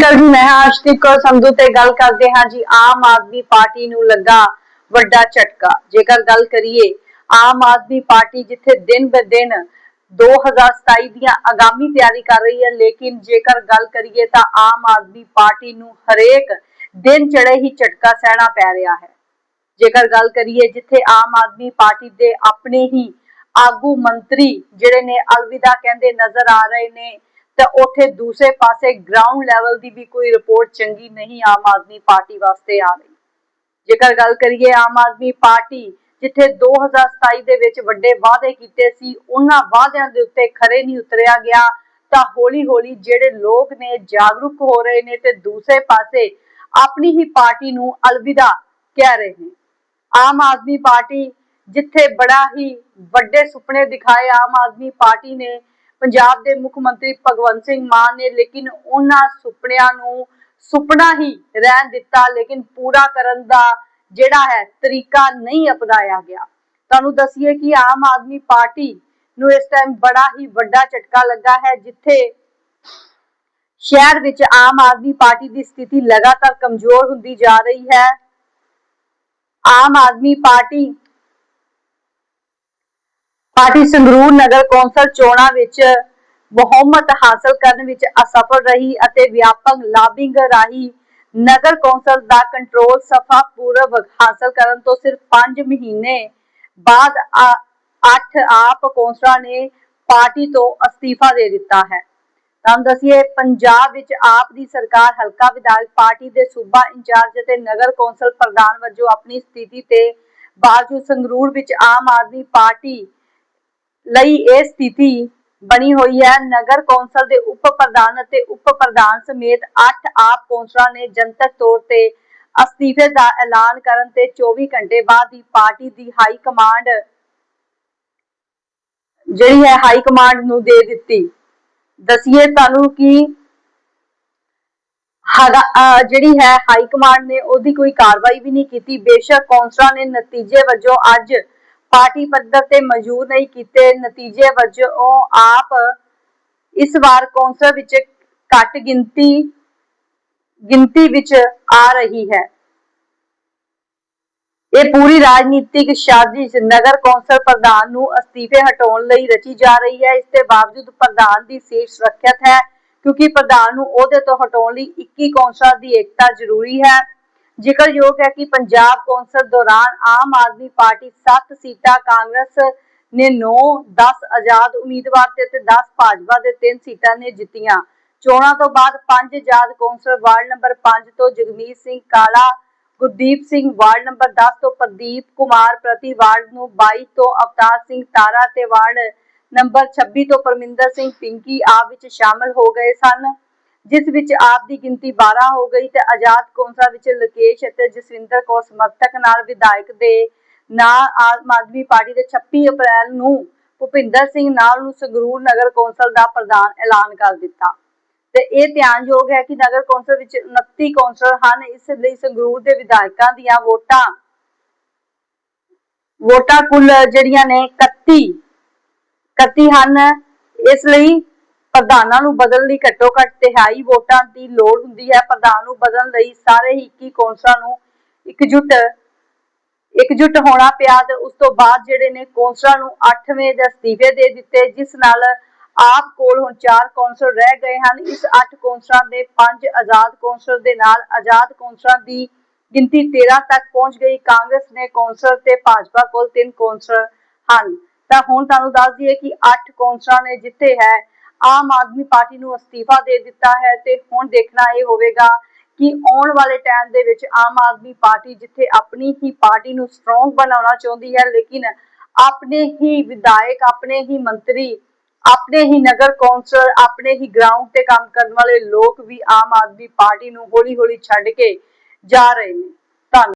ਅਕਾਲ ਜੀ ਮੈਂ ਹਾਂ ਕੌਰ ਸੰਧੂ ਤੇ ਗੱਲ ਕਰਦੇ ਹਾਂ ਜੀ, ਆਮ ਆਦਮੀ ਪਾਰਟੀ ਨੂੰ ਲੱਗਾ ਵੱਡਾ ਝਟਕਾ। ਜੇਕਰ ਗੱਲ ਕਰੀਏ, ਆਮ ਆਦਮੀ ਪਾਰਟੀ ਜਿੱਥੇ ਦਿਨ ਬ ਦਿਨ 2027 ਦੀਆਂ ਆਗਾਮੀ ਤਿਆਰੀ ਕਰ ਰਹੀ ਹੈ, ਲੇਕਿਨ ਜੇਕਰ ਗੱਲ ਕਰੀਏ ਤਾਂ ਆਮ ਆਦਮੀ ਪਾਰਟੀ ਨੂੰ ਹਰੇਕ ਦਿਨ ਚੜੇ ਹੀ ਝਟਕਾ ਸਹਿਣਾ ਪੈ ਰਿਹਾ ਹੈ। ਜੇਕਰ ਗੱਲ ਕਰੀਏ, ਜਿੱਥੇ ਆਮ ਆਦਮੀ ਪਾਰਟੀ ਦੇ ਆਪਣੇ ਹੀ ਆਗੂ ਮੰਤਰੀ ਜਿਹੜੇ ਨੇ ਅਲਵਿਦਾ ਕਹਿੰਦੇ ਨਜ਼ਰ ਆ ਰਹੇ ਨੇ ਤਾਂ ਉੱਥੇ ਦੂਸਰੇ ਪਾਸੇ ਗਰਾਊਂਡ ਲੈਵਲ ਦੀ ਵੀ ਕੋਈ ਰਿਪੋਰਟ ਚੰਗੀ ਨਹੀਂ ਆਮ ਆਦਮੀ ਪਾਰਟੀ ਵਾਸਤੇ ਆ ਰਹੀ। ਜੇਕਰ ਗੱਲ ਕਰੀਏ ਆਮ ਆਦਮੀ ਪਾਰਟੀ, ਜਿੱਥੇ 2027 ਦੇ ਵਿੱਚ ਵੱਡੇ ਵਾਅਦੇ ਕੀਤੇ ਸੀ, ਉਹਨਾਂ ਵਾਅਦਿਆਂ ਦੇ ਉੱਤੇ ਖਰੇ ਨਹੀਂ ਉਤਰਿਆ ਗਿਆ, ਤਾਂ ਹੌਲੀ-ਹੌਲੀ ਜਿਹੜੇ ਲੋਕ ਨੇ ਜਾਗਰੂਕ ਹੋ ਰਹੇ ਨੇ ਤੇ ਦੂਸਰੇ ਪਾਸੇ ਆਪਣੀ ਹੀ ਪਾਰਟੀ ਨੂੰ ਅਲਵਿਦਾ ਕਹਿ ਰਹੇ ਨੇ। ਆਮ ਆਦਮੀ ਪਾਰਟੀ ਜਿੱਥੇ ਬੜਾ ਹੀ ਵੱਡੇ ਸੁਪਨੇ ਦਿਖਾਏ ਆਮ ਆਦਮੀ ਪਾਰਟੀ ਨੇ ਪੰਜਾਬ ਦੇ ਮੁੱਖ ਮੰਤਰੀ ਭਗਵੰਤ ਸਿੰਘ ਮਾਨ ਨੇ ਲੇਕਿਨ ਉਹਨਾਂ ਸੁਪਨਿਆਂ ਨੂੰ ਸੁਪਨਾ ਹੀ ਰਹਿਣ ਦਿੱਤਾ, ਲੇਕਿਨ ਪੂਰਾ ਕਰਨ ਦਾ ਜਿਹੜਾ ਹੈ ਤਰੀਕਾ ਨਹੀਂ ਅਪਣਾਇਆ ਗਿਆ। ਤੁਹਾਨੂੰ ਦੱਸੀਏ ਕਿ ਆਮ ਆਦਮੀ ਪਾਰਟੀ ਨੂੰ ਇਸ ਟਾਈਮ ਬੜਾ ਹੀ ਵੱਡਾ ਝਟਕਾ ਲੱਗਾ ਹੈ, ਜਿੱਥੇ ਸ਼ਹਿਰ ਵਿੱਚ ਆਮ ਆਦਮੀ ਪਾਰਟੀ ਦੀ ਸਥਿਤੀ ਲਗਾਤਾਰ ਕਮਜ਼ੋਰ ਹੁੰਦੀ ਜਾ ਰਹੀ ਹੈ। ਆਮ ਆਦਮੀ ਪਾਰਟੀ ਪਾਰਟੀ ਸੰਗਰੂਰ ਨਗਰ ਕੌਂਸਲ ਚੋਣਾਂ ਵਿੱਚ ਬਹੁਮਤ ਹਾਸਲ ਕਰਨ ਵਿੱਚ ਅਸਫਲ ਰਹੀ ਅਤੇ ਵਿਆਪਕ ਲਾਬਿੰਗ ਰਾਹੀਂ ਨਗਰ ਕੌਂਸਲ ਦਾ ਕੰਟਰੋਲ ਸਫਾ ਪੂਰਵ ਹਾਸਲ ਕਰਨ ਤੋਂ ਸਿਰਫ 5 ਮਹੀਨੇ ਬਾਅਦ 8 ਆਪ ਕੌਂਸਲਰਾਂ ਨੇ ਪਾਰਟੀ ਤੋਂ ਅਸਤੀਫਾ ਦੇ ਦਿੱਤਾ ਹੈ। ਤੁਹਾਨੂੰ ਦੱਸੀਏ, ਪੰਜਾਬ ਵਿੱਚ ਆਪ ਦੀ ਸਰਕਾਰ ਹਲਕਾ ਵਿਧਾਇਕ ਪਾਰਟੀ ਦੇ ਸੂਬਾ ਇੰਚਾਰਜ ਅਤੇ ਨਗਰ ਕੌਂਸਲ ਪ੍ਰਧਾਨ ਵਜੋਂ ਆਪਣੀ ਸਥਿਤੀ ਤੇ ਬਾਵਜੂਦ ਸੰਗਰੂਰ ਵਿੱਚ ਆਮ ਆਦਮੀ ਪਾਰਟੀ ਲਈ ਇਹ ਸਥਿਤੀ ਬਣੀ ਹੋਈ ਹੈ। ਨਗਰ ਕੌਂਸਲ ਦੇ ਉਪ ਪ੍ਰਧਾਨ ਅਤੇ ਉਪ ਪ੍ਰਧਾਨ ਸਮੇਤ 8 ਆਪ ਕੌਂਸਲਰਾਂ ਨੇ ਜਨਤਕ ਤੌਰ ਤੇ ਅਸਤੀਫੇ ਦਾ ਐਲਾਨ ਕਰਨ ਤੇ 24 ਘੰਟੇ ਬਾਅਦ ਹੀ ਪਾਰਟੀ ਦੀ ਹਾਈ ਕਮਾਂਡ ਜਿਹੜੀ ਹੈ, ਹਾਈ ਕਮਾਂਡ ਨੂੰ ਦੇ ਦਿੱਤੀ। ਦਸੀਏ ਤੁਹਾਨੂੰ ਕਿ ਜਿਹੜੀ ਹੈ, ਹਾਈ ਕਮਾਂਡ ਨੇ ਉਹਦੀ ਕੋਈ ਕਾਰਵਾਈ ਵੀ ਨਹੀਂ ਕੀਤੀ। ਬੇਸ਼ੱਕ ਕੌਂਸਲਰਾਂ ਨੇ ਨਤੀਜੇ ਵਜੋਂ ਅੱਜ ਪਾਰਟੀ ਪੱਧਰ ਤੇ ਮਨਜ਼ੂਰ ਨਹੀਂ ਕੀਤੇ। ਨਤੀਜੇ ਵਜੋਂ ਆਪ ਇਸ ਵਾਰ ਕੌਂਸਲ ਵਿੱਚ ਘੱਟ ਗਿਣਤੀ ਗਿਣਤੀ ਵਿੱਚ ਆ ਰਹੀ ਹੈ। ਇਹ ਪੂਰੀ ਰਾਜਨੀਤਿਕ ਸਾਜ਼ਿਸ਼ ਨਗਰ ਕੌਂਸਲ ਪ੍ਰਧਾਨ ਨੂੰ ਅਸਤੀਫੇ ਹਟਾਉਣ ਲਈ ਰਚੀ ਜਾ ਰਹੀ ਹੈ। ਇਸ ਦੇ ਬਾਵਜੂਦ ਪ੍ਰਧਾਨ ਦੀ ਸੀਟ ਸੁਰੱਖਿਅਤ ਹੈ, ਕਿਉਂਕਿ ਪ੍ਰਧਾਨ ਨੂੰ ਉਹਦੇ ਤੋਂ ਹਟਾਉਣ ਲਈ 21 ਕੌਂਸਲਰ ਦੀ ਏਕਤਾ ਜ਼ਰੂਰੀ ਹੈ। ਜ਼ਿਕਰਯੋਗ ਹੈ ਕਿ ਪੰਜਾਬ ਕੌਂਸਲ ਦੌਰਾਨ ਆਮ ਆਦਮੀ ਪਾਰਟੀ 7 ਸੀਟਾਂ ਕਾਂਗਰਸ ਨੇ 9 10 ਆਜ਼ਾਦ ਉਮੀਦਵਾਰ ਤੇ 10 ਭਾਜਪਾ ਦੇ 3 ਸੀਟਾਂ ਨੇ ਜਿੱਤੀਆਂ। ਚੋਣਾਂ ਤੋਂ ਬਾਅਦ 5 ਆਜ਼ਾਦ ਕੌਂਸਲਰ ਵਾਰਡ ਨੰਬਰ 5 ਤੋਂ ਜਗਮੀਤ ਸਿੰਘ ਕਾਲਾ, ਗੁਰਦੀਪ ਸਿੰਘ ਵਾਰਡ ਨੰਬਰ 10 ਤੋਂ ਪ੍ਰਦੀਪ ਕੁਮਾਰ ਪ੍ਰਤੀ ਵਾਰਡ ਨੂੰ 22 ਤੋਂ ਅਵਤਾਰ ਸਿੰਘ ਤਾਰਾ ਤੇ ਵਾਰਡ ਨੰਬਰ 26 ਤੋਂ ਪਰਮਿੰਦਰ ਸਿੰਘ ਪਿੰਕੀ ਆਪ ਵਿੱਚ ਸ਼ਾਮਲ ਹੋ ਗਏ ਸਨ। ਜਿਸ ਵਿੱਚ ਆਪ ਦੀ ਗਿਣਤੀ 12 ਹੋ ਗਈ ਤੇ ਆਜ਼ਾਦ ਕੌਂਸਲ ਵਿੱਚ ਲਕੇਸ਼ ਅਤੇ ਜਸਵਿੰਦਰ ਕੌਰ ਸਮਰਥਕ ਨਾਲ ਵਿਧਾਇਕ ਦੇ ਨਾਂ ਆਮ ਆਦਮੀ ਪਾਰਟੀ ਦੇ 26 ਅਪ੍ਰੈਲ ਨੂੰ ਭੁਪਿੰਦਰ ਸਿੰਘ ਨਾਲ ਨੂੰ ਸੰਗਰੂਰ ਨਗਰ ਕੌਂਸਲ ਦਾ ਪ੍ਰਧਾਨ ਐਲਾਨ ਕਰ ਦਿੱਤਾ। ਤੇ ਇਹ ਧਿਆਨਯੋਗ ਹੈ ਕਿ ਨਗਰ ਕੌਂਸਲ ਵਿੱਚ 29 ਕੌਂਸਲਰ ਹਨ, ਇਸ ਲਈ ਸੰਗਰੂਰ ਦੇ ਵਿਧਾਇਕਾਂ ਦੀਆਂ ਵੋਟਾਂ ਵੋਟਾਂ ਕੁੱਲ ਜਿਹੜੀਆਂ ਨੇ 31 31 ਹਨ। ਇਸ ਲਈ ਪ੍ਰਧਾਨਾਂ ਨੂੰ ਬਦਲਣ ਲਈ ਘੱਟੋ ਘੱਟ ਤਿਹਾਈ ਵੋਟਾਂ ਦੀ ਲੋੜ ਹੁੰਦੀ ਹੈ। ਪ੍ਰਧਾਨ ਨੂੰ ਬਦਲਣ ਲਈ ਸਾਰੇ ਹੀ 21 ਕੌਂਸਲਰਾਂ ਨੂੰ ਇਕਜੁੱਟ ਇਕਜੁੱਟ ਹੋਣਾ ਪਿਆ ਤੇ ਉਸ ਤੋਂ ਬਾਅਦ ਜਿਹੜੇ ਨੇ ਕੌਂਸਲਰਾਂ ਨੂੰ 8ਵੇਂ ਦੇ ਅਸਤੀਫੇ ਦੇ ਦਿੱਤੇ, ਜਿਸ ਨਾਲ ਆਪ ਕੋਲ ਹੁਣ 4 ਕੌਂਸਲਰ ਰਹਿ ਗਏ ਹਨ। ਇਸ 8 ਕੌਂਸਲਰਾਂ ਦੇ 5 ਆਜ਼ਾਦ ਕੌਂਸਲ ਦੇ ਨਾਲ ਆਜ਼ਾਦ ਕੌਂਸਲਾਂ ਦੀ ਗਿਣਤੀ 13 ਤੱਕ ਪਹੁੰਚ ਗਈ। ਕਾਂਗਰਸ ਨੇ ਕੌਂਸਲ ਤੇ ਭਾਜਪਾ ਕੋਲ 3 ਕੌਂਸਲ ਹਨ। ਤਾਂ ਹੁਣ ਤੁਹਾਨੂੰ ਦੱਸ ਦਈਏ ਕਿ 8 ਕੌਂਸਲਾਂ ਨੇ ਜਿੱਤੇ ਹੈ। ਆਮ ਆਦਮੀ ਪਾਰਟੀ ਨੂੰ ਅਸਤੀਫਾ ਦੇ ਦਿੱਤਾ ਹੈ ਤੇ ਹੁਣ ਦੇਖਣਾ ਇਹ ਹੋਵੇਗਾ ਕਿ ਆਉਣ ਵਾਲੇ ਟਾਈਮ ਦੇ ਵਿੱਚ ਆਮ ਆਦਮੀ ਪਾਰਟੀ ਜਿੱਥੇ ਆਪਣੀ ਹੀ ਪਾਰਟੀ ਨੂੰ ਸਟਰੋਂਗ ਬਣਾਉਣਾ ਚਾਹੁੰਦੀ ਹੈ, ਲੇਕਿਨ ਆਪਣੇ ਹੀ ਵਿਧਾਇਕ, ਆਪਣੇ ਹੀ ਮੰਤਰੀ, ਆਪਣੇ ਹੀ ਨਗਰ ਕੌਂਸਲ, ਆਪਣੇ ਹੀ ਗਰਾਊਂਡ ਤੇ ਕੰਮ ਕਰਨ ਵਾਲੇ ਲੋਕ ਵੀ ਆਮ ਆਦਮੀ ਪਾਰਟੀ ਨੂੰ ਹੌਲੀ-ਹੌਲੀ ਛੱਡ ਕੇ ਜਾ ਰਹੇ ਨੇ।